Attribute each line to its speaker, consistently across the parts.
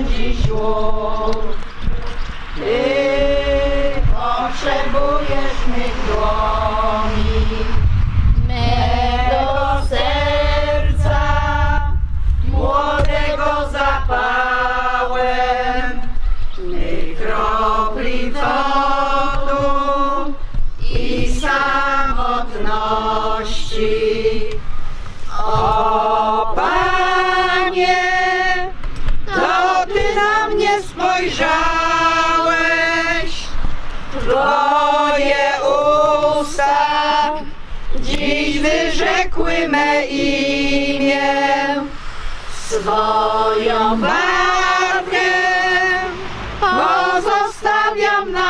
Speaker 1: dziś łuk.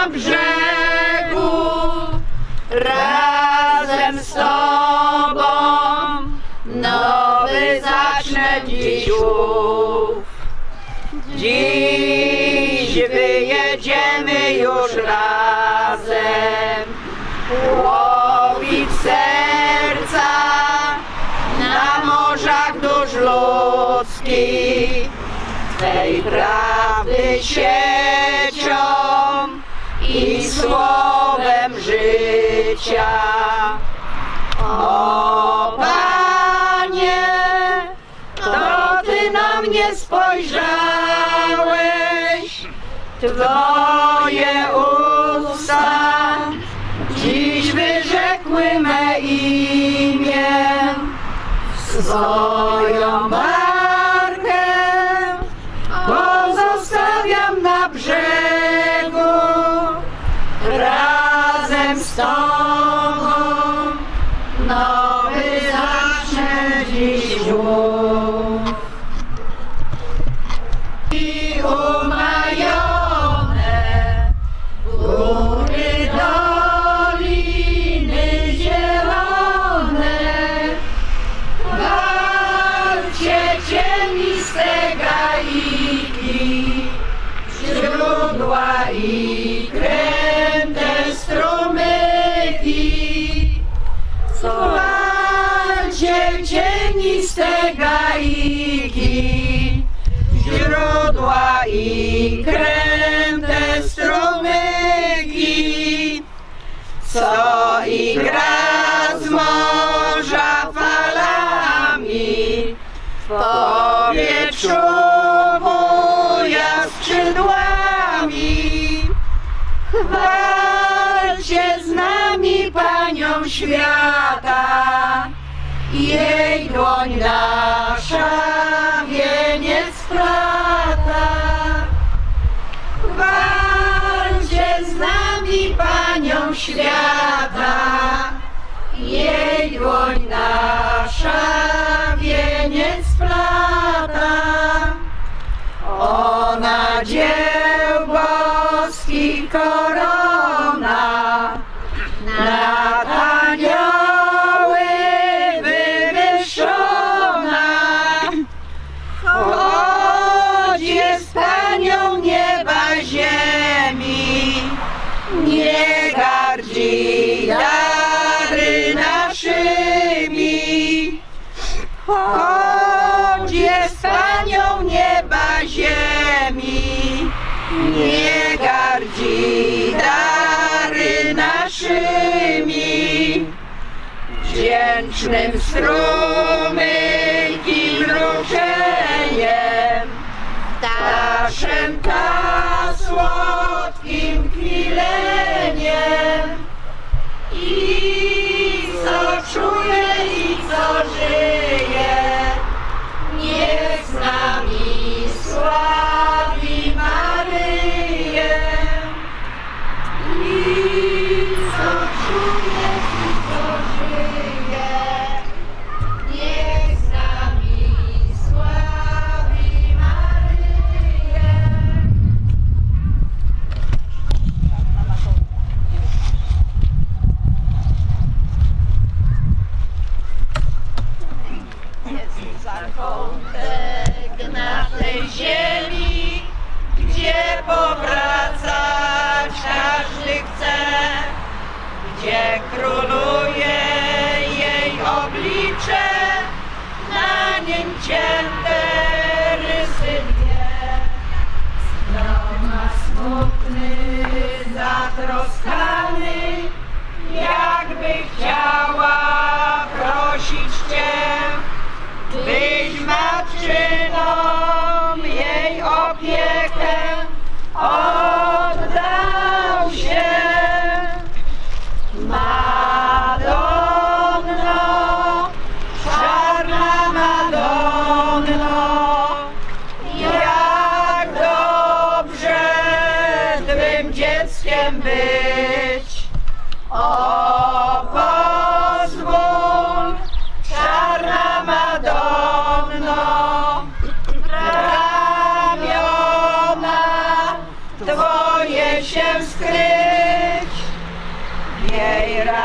Speaker 1: Na brzegu, razem z Tobą. Nowy zacznę dziś. Dziś wyjedziemy już razem. Łowić serca na morzach dusz ludzkich. Twej prawdy siecią słowem życia. O Panie, to Ty na mnie spojrzałeś, Twoje usta dziś wyrzekły me imię, swoją Chwalcie z nami Panią Świata, jej dłoń nasza wieniec plata. Chwalcie z nami Panią Świata, jej dłoń nasza wieniec plata. Dzieł boskich korona, Wdzięcznym strumykim mruczeniem, ptaszem ta słodkim kwileniem. I co czuje i co żyje, niech z nami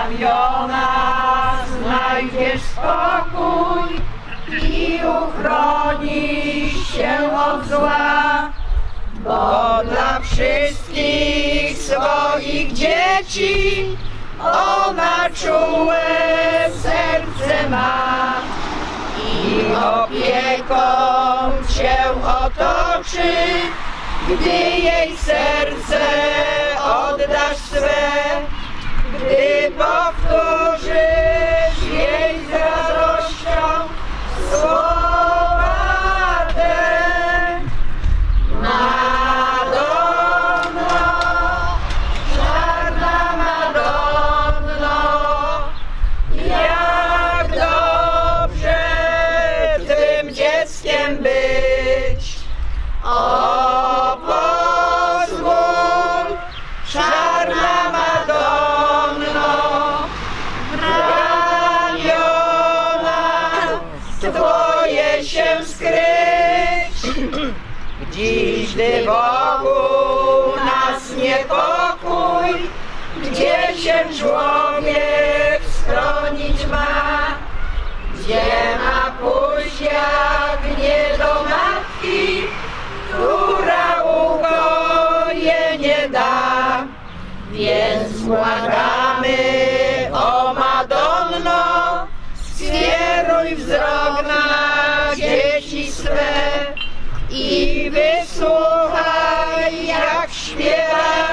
Speaker 1: ramiona znajdziesz spokój i uchronisz się od zła. Bo dla wszystkich swoich dzieci ona czułe serce ma i opieką cię otoczy, gdy jej serce oddasz swe, Się skryć. Dziś gdy wokół nas niepokój, gdzie się człowiek schronić ma, gdzie ma pójść jak nie do matki, która ukojenie da. Więc błagamy o Madonno, skieruj wzrok na jak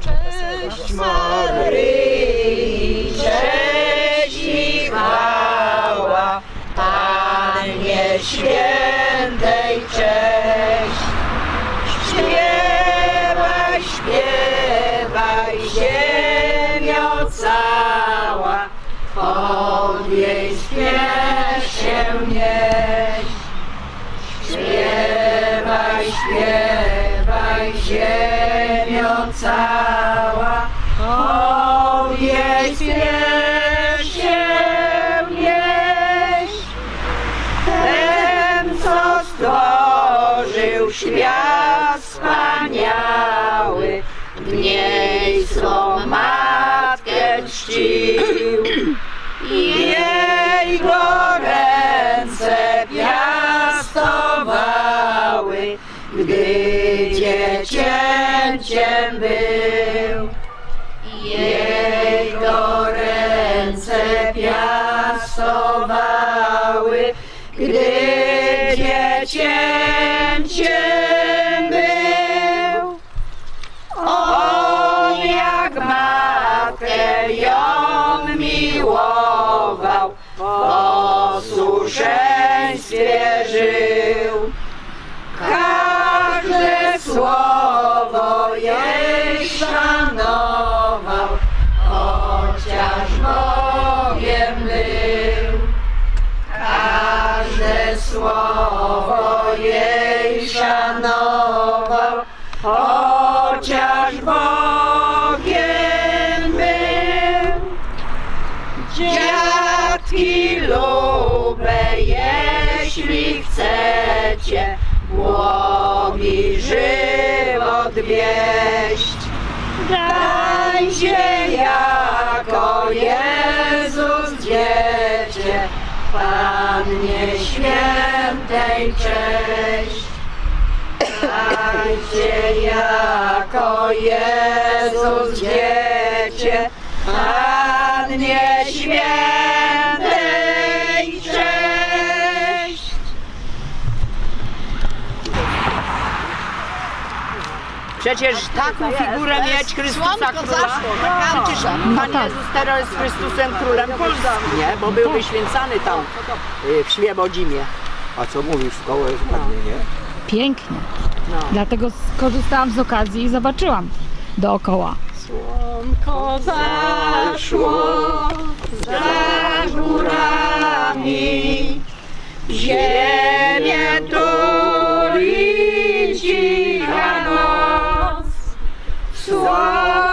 Speaker 1: Cześć Maryi, cześć i chwała, Pannie Świętej Śpiewaj, ziemio cała, o jej śpiew się nieść. Ten, co stworzył świat wspaniały, w niej swą matkę czcił. Jej go gdy dziecięciem był. Jej go ręce piastowały, gdy dziecięciem i żywot wieść. Dajcie jako Jezus dziecię, Pannie Świętej cześć. Dajcie jako Jezus dziecię, Pannie Świętej cześć. Przecież taką figurę mieć Chrystusa Króla. Przecież Pan Jezus teraz jest Chrystusem Królem Polski, nie? Bo był wyświęcany tam y, w Świebodzimie.
Speaker 2: A co mówisz, szkoła jest ładnie, nie?
Speaker 3: Pięknie.
Speaker 1: No.
Speaker 3: Dlatego skorzystałam z okazji i zobaczyłam dookoła.
Speaker 1: Słonko zaszło za górami, ziemię tuli Yeshua.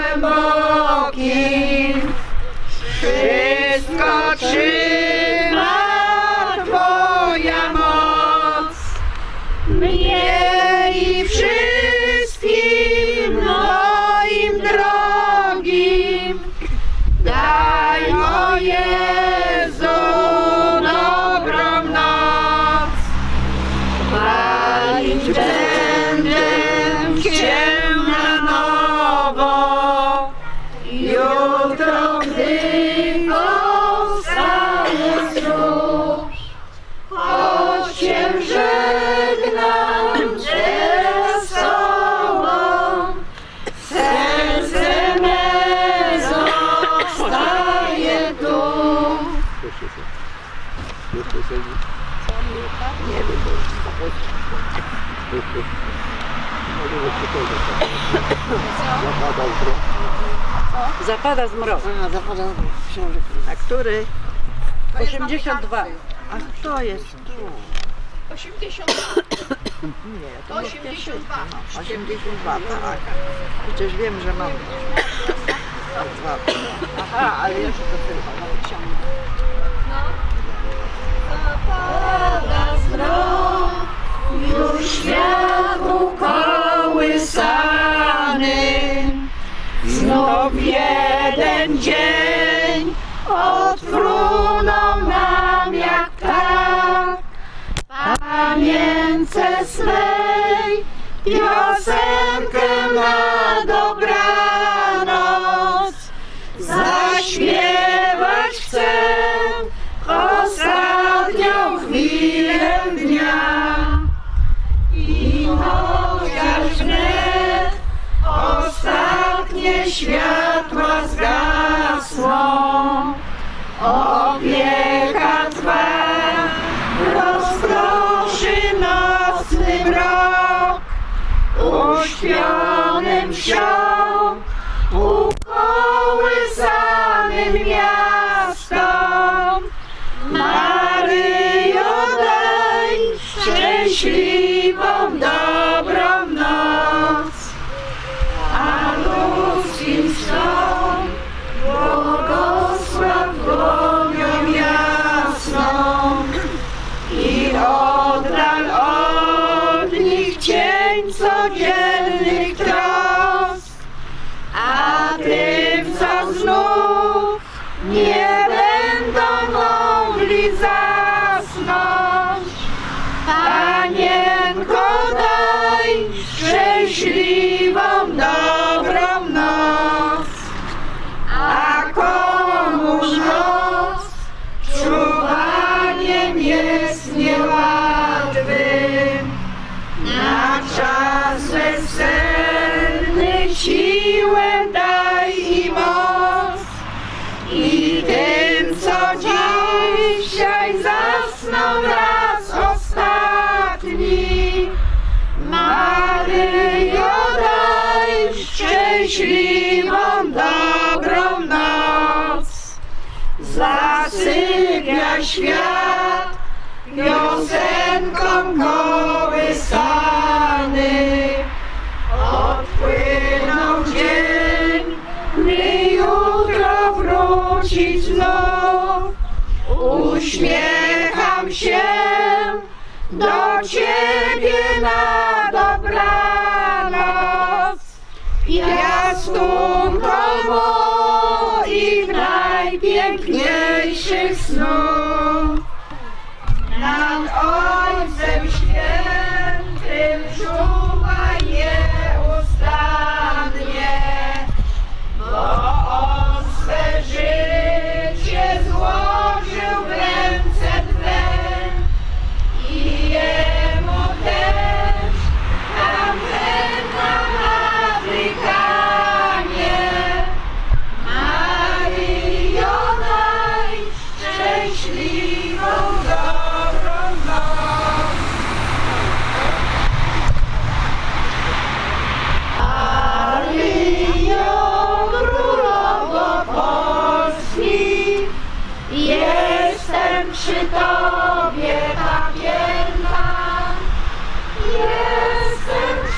Speaker 1: Remember. Żegnam ze sobą, serce me zostaje tu. Nie wiem,
Speaker 2: Zapadał.
Speaker 1: Zapada zmrok.
Speaker 4: A, zapada książek.
Speaker 1: A który? 82. A kto jest tu? 82. 82, tak. Przecież wiem, że mam. Dwa. Aha, ale jeszcze to tylko. no, książę. Zapada zmrok, już świat ukołysany. Znów jeden dzień odfrunął nam swej piosenkę na dobranoc zaśpiewać chcę ostatnią chwilę dnia. I chociaż wnet ostatnie światła zgasną, opieka Twa uśpionym wsią, świat piosenką kołysany. Odpłynął dzień, by jutro wrócić znów. Uśmiecham się do Ciebie na dobranoc. Piastunko moich najpiękniejszych snów.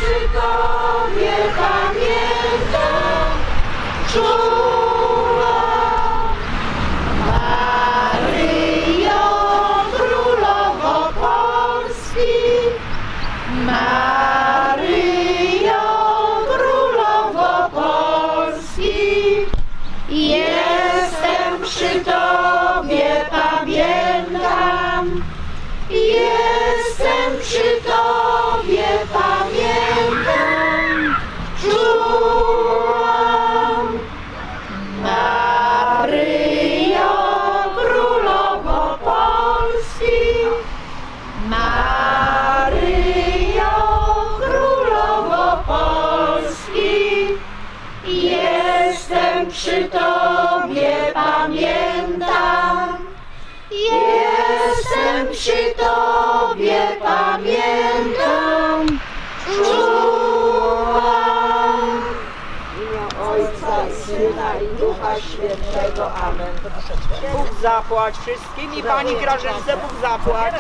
Speaker 1: przy tobie pamiętam. Człowiek przy Tobie pamiętam, czuwam. Ojca i Syna i Ducha Świętego. Amen. Bóg zapłać wszystkim i Pani Grażynce Bóg zapłać.